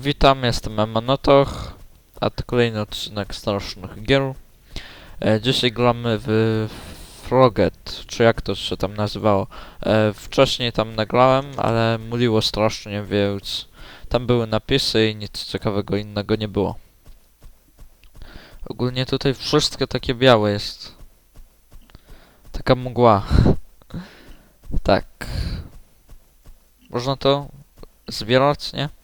Witam, jestem Emanotoch, a to kolejny odcinek Strasznych Gier. E, dzisiaj gramy w Froget, czy jak to się tam nazywało. E, wcześniej tam nagrałem, ale muliło strasznie, więc tam były napisy i nic ciekawego innego nie było. Ogólnie tutaj wszystko takie białe jest. Taka mgła. tak. Można to zbierać, nie?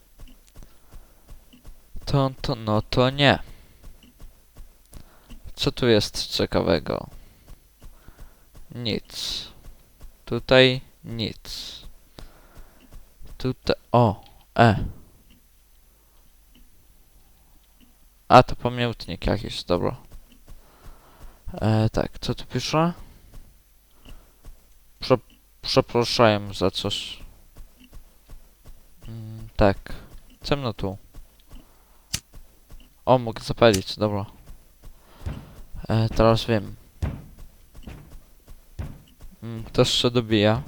To, to, no to nie. Co tu jest ciekawego? Nic. Tutaj nic. Tutaj, o, e. A, to pamiętnik jakiś, dobra. E, tak, co tu pisze? Prze przepraszam za coś. Mm, tak. Ciemno tu. O, mogę zapalić, dobra. E, teraz wiem. Mm, ktoś się dobija.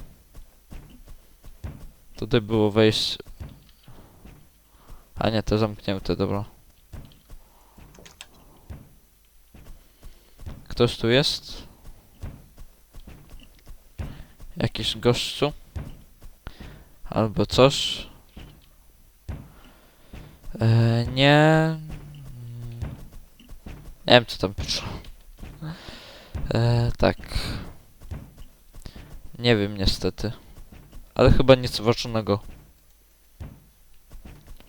Tutaj było wejść... A nie, to zamknięte, dobra. Ktoś tu jest? Jakiś gościu? Albo coś? E, nie... Nie wiem, co tam pisze. E, tak. Nie wiem niestety. Ale chyba nic ważnego.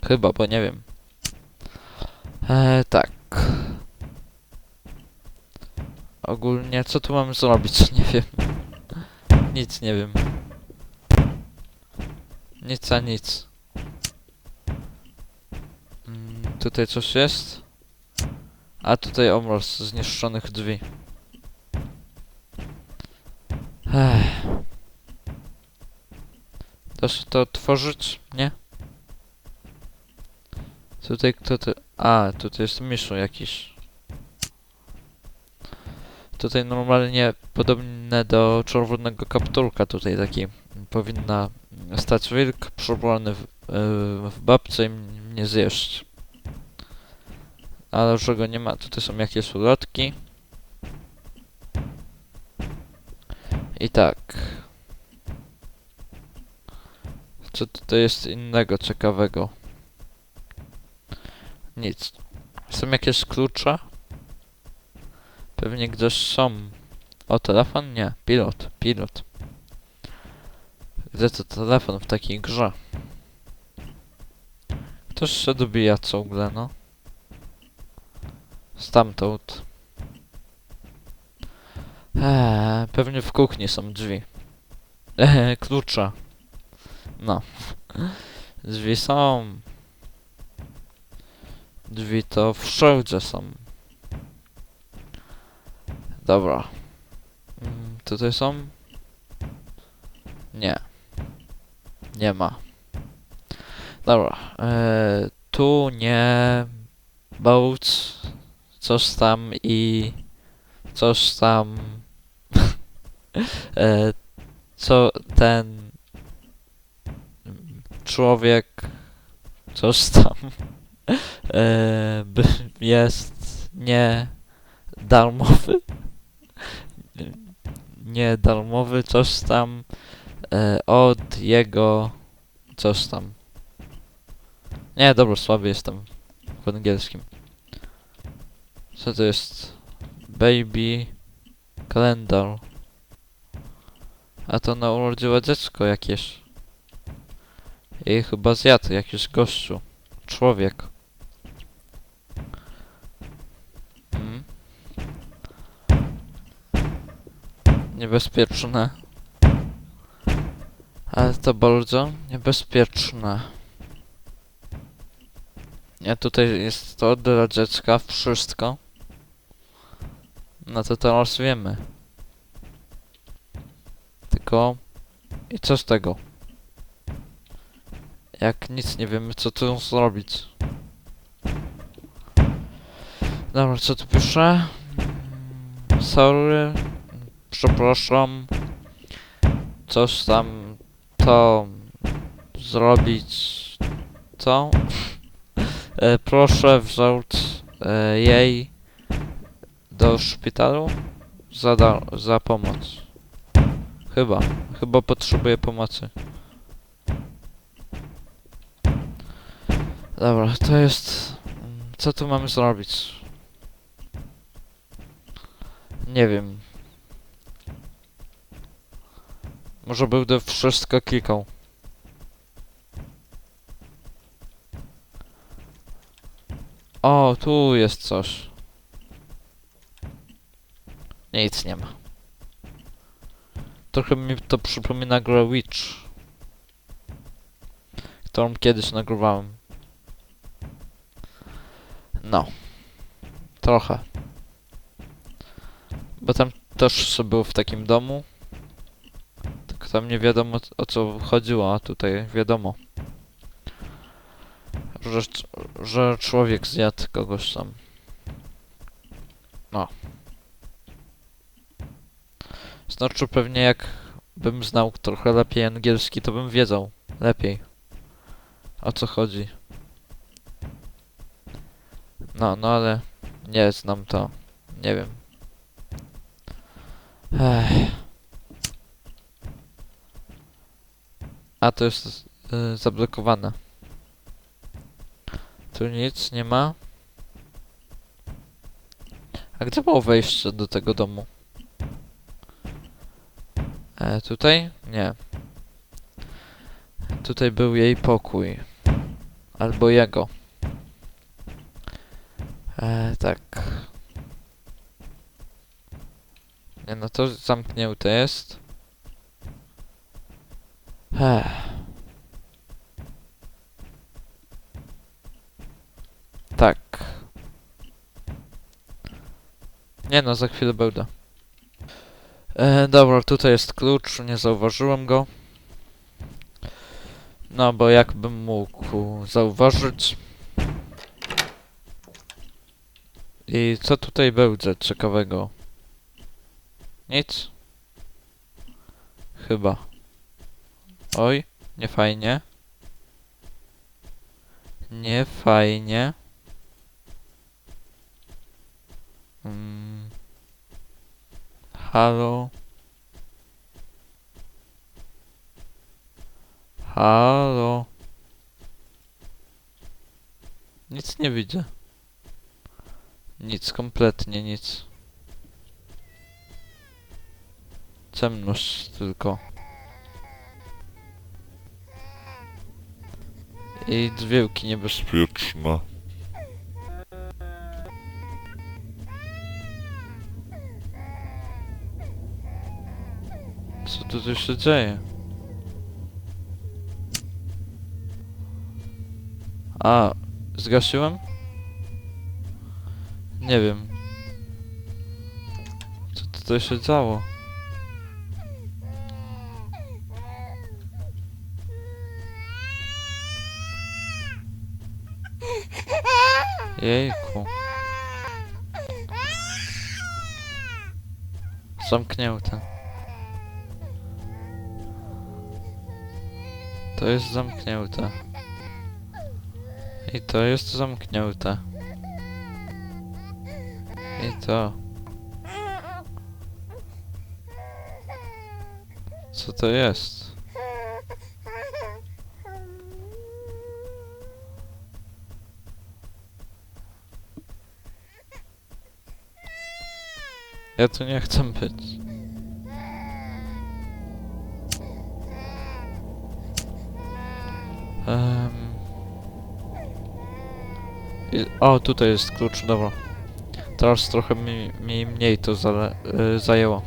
Chyba, bo nie wiem. E, tak. Ogólnie, co tu mamy zrobić? Nie wiem. Nic nie wiem. Nic a nic. Mm, tutaj coś jest? A tutaj obraz zniszczonych drzwi. Ech. Da się to otworzyć? Nie? Tutaj kto to... A, tutaj jest miszu jakiś. Tutaj normalnie podobne do czerwonego kapturka tutaj taki powinna stać wilk przebrany w, yy, w babce i mnie zjeść. Ale że go nie ma, tutaj są jakieś ulotki. I tak. Co tutaj jest innego ciekawego? Nic. Są jakieś klucze? Pewnie gdzieś są. O, telefon? Nie. Pilot. Pilot. Gdzie to telefon w takiej grze? Ktoś się dobija ciągle, no. Stamtąd. Eee, pewnie w kuchni są drzwi. Eee, klucze. No. Drzwi są. Drzwi to wszędzie są. Dobra. Mm, tutaj są? Nie. Nie ma. Dobra. Eee, tu nie. Boats. Coś tam i. Coś tam. e, co ten. Człowiek. Coś tam. e, jest nie darmowy. Nie darmowy, coś tam e, od jego coś tam. Nie, dobra, słaby jestem w angielskim. Co to jest? Baby kalendar. A to na urodziło dziecko jakieś. I chyba zjadł jakiś gościu. Człowiek. Mm. Niebezpieczne. Ale to bardzo niebezpieczne. Nie, tutaj jest to dla dziecka wszystko. No to teraz wiemy. Tylko... I co z tego? Jak nic nie wiemy, co tu zrobić. Dobra, co tu pisze? Mm, Sorry. Przepraszam. Coś tam... To... Zrobić... Co? E, proszę wrzuć e, jej do szpitalu za, za pomoc. Chyba. Chyba potrzebuje pomocy. Dobra, to jest... mm, Co tu mamy zrobić? Nie wiem. Może będę wszystko klikał. O, tu jest coś. Nic nie ma. Trochę mi to przypomina grę Witch. Którą kiedyś nagrywałem. No. Trochę. Bo tam też był w takim domu. Tylko tam nie wiadomo o co chodziło, a tutaj wiadomo. Że, że człowiek zjadł kogoś tam. No. Znaczy pewnie jak bym znał trochę lepiej angielski, to bym wiedział lepiej o co chodzi. No, no ale nie znam to. Nie wiem. Ech. A to jest y, zablokowane. Tu nic nie ma. A gdzie było wejście do tego domu? E, tutaj? Nie. Tutaj był jej pokój. Albo jego. E, tak. Nie no to zamknięte jest. Ech. Tak. Nie no, za chwilę będę. E, dobra, tutaj jest klucz, nie zauważyłem go. No, bo jakbym mógł zauważyć. I co tutaj będzie ciekawego? Nic? Chyba. Oj, nie fajnie. Nie fajnie. Mm. Halo. Halo. Nic nie widzę. Nic, kompletnie nic. Ciemność tylko. I dźwięki niebezpieczne. Co tu tu się dzieje? A, zgasiłem? Nie wiem. Co tutaj się działo? Jejku. Zamknięte. To jest zamknięte. I to jest zamknięte. I to. Co to jest? Ja tu nie chcę być. I, o, tutaj jest klucz, dobra. Teraz trochę mi, mi mniej to zale, y, zajęło.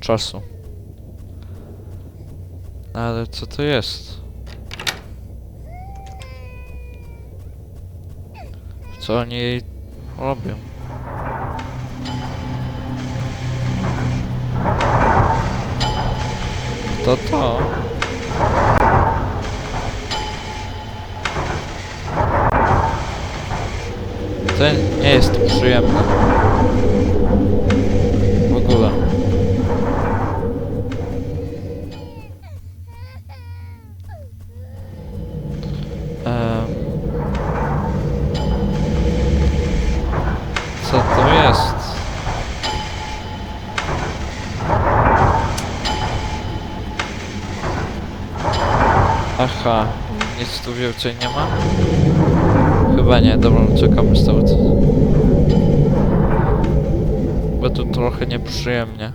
Czasu. Ale co to jest? Co oni robią? To to. To nie jest przyjemne. W ogóle. Co to jest? Aha, nic tu więcej nie ma. Chyba nie, dobra, czekamy stąd. Bo tu trochę nieprzyjemnie.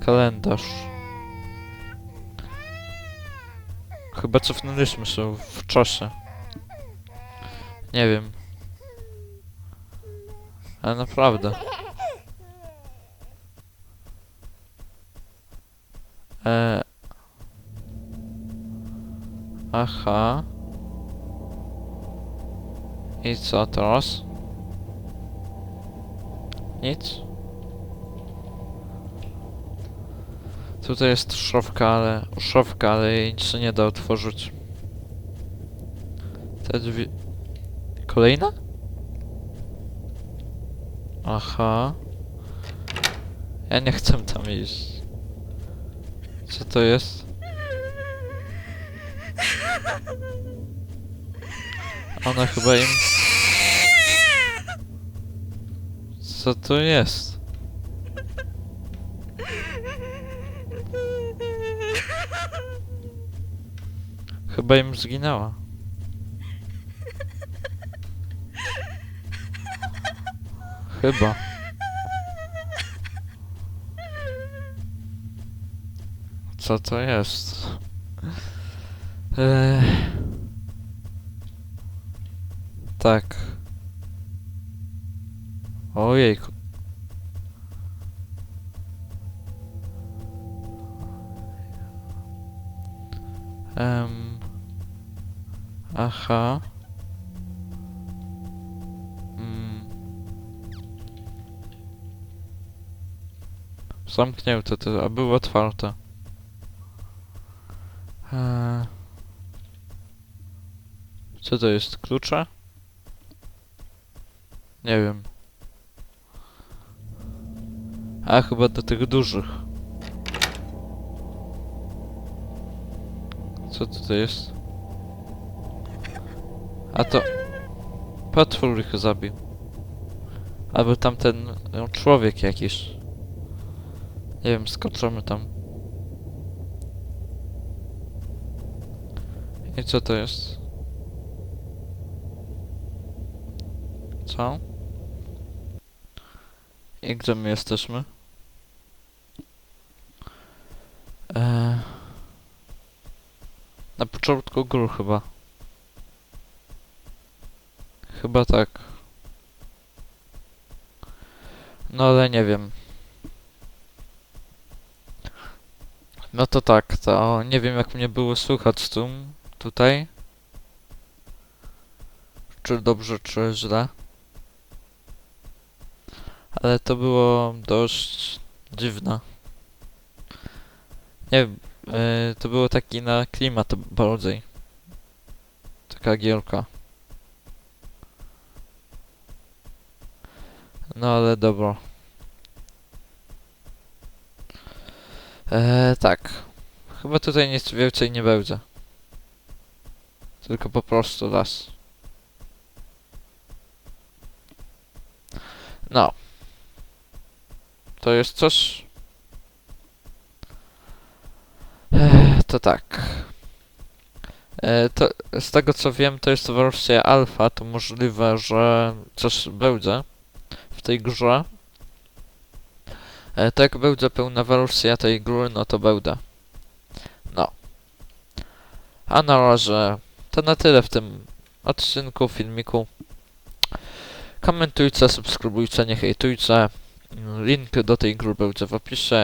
Kalendarz. Chyba cofnęliśmy się w czasie. Nie wiem. Ale naprawdę. E... Aha. I co teraz? Nic? Tutaj jest szafka, ale... szafka, ale jej nic nie da otworzyć. Te drzwi... Kolejna? Aha. Ja nie chcę tam iść. Co to jest? Ona chyba im... Co to jest? Chyba im zginęła. Chyba. Co to jest? Tak. Ojejku. Em... Aha. Mm. Zamknięte to, a było otwarte. Eee. Co to jest? Klucze? Nie wiem. A chyba do tych dużych. Co to jest? A to... Potwór ich zabił. Albo tamten no, człowiek jakiś. Nie wiem, skoczymy tam. I co to jest? Co? I gdzie my jesteśmy? Eee, na początku gór chyba. Chyba tak. No ale nie wiem. No to tak, to nie wiem jak mnie było słychać tu, tutaj. Czy dobrze, czy źle. Ale to było dość dziwne. Nie wiem, yy, to było taki na klimat bardziej. Taka gielka. No ale dobra. Eee, tak. Chyba tutaj nic więcej nie będzie. Tylko po prostu las. No. To jest coś? To tak. Eee, to, z tego co wiem, to jest wersja alfa, to możliwe, że coś będzie w tej grze. E, to jak będzie pełna wersja tej gry, no to będę. No. A na razie to na tyle w tym odcinku, filmiku. Komentujcie, subskrybujcie, nie hejtujcie. Link do tej gry będzie w opisie.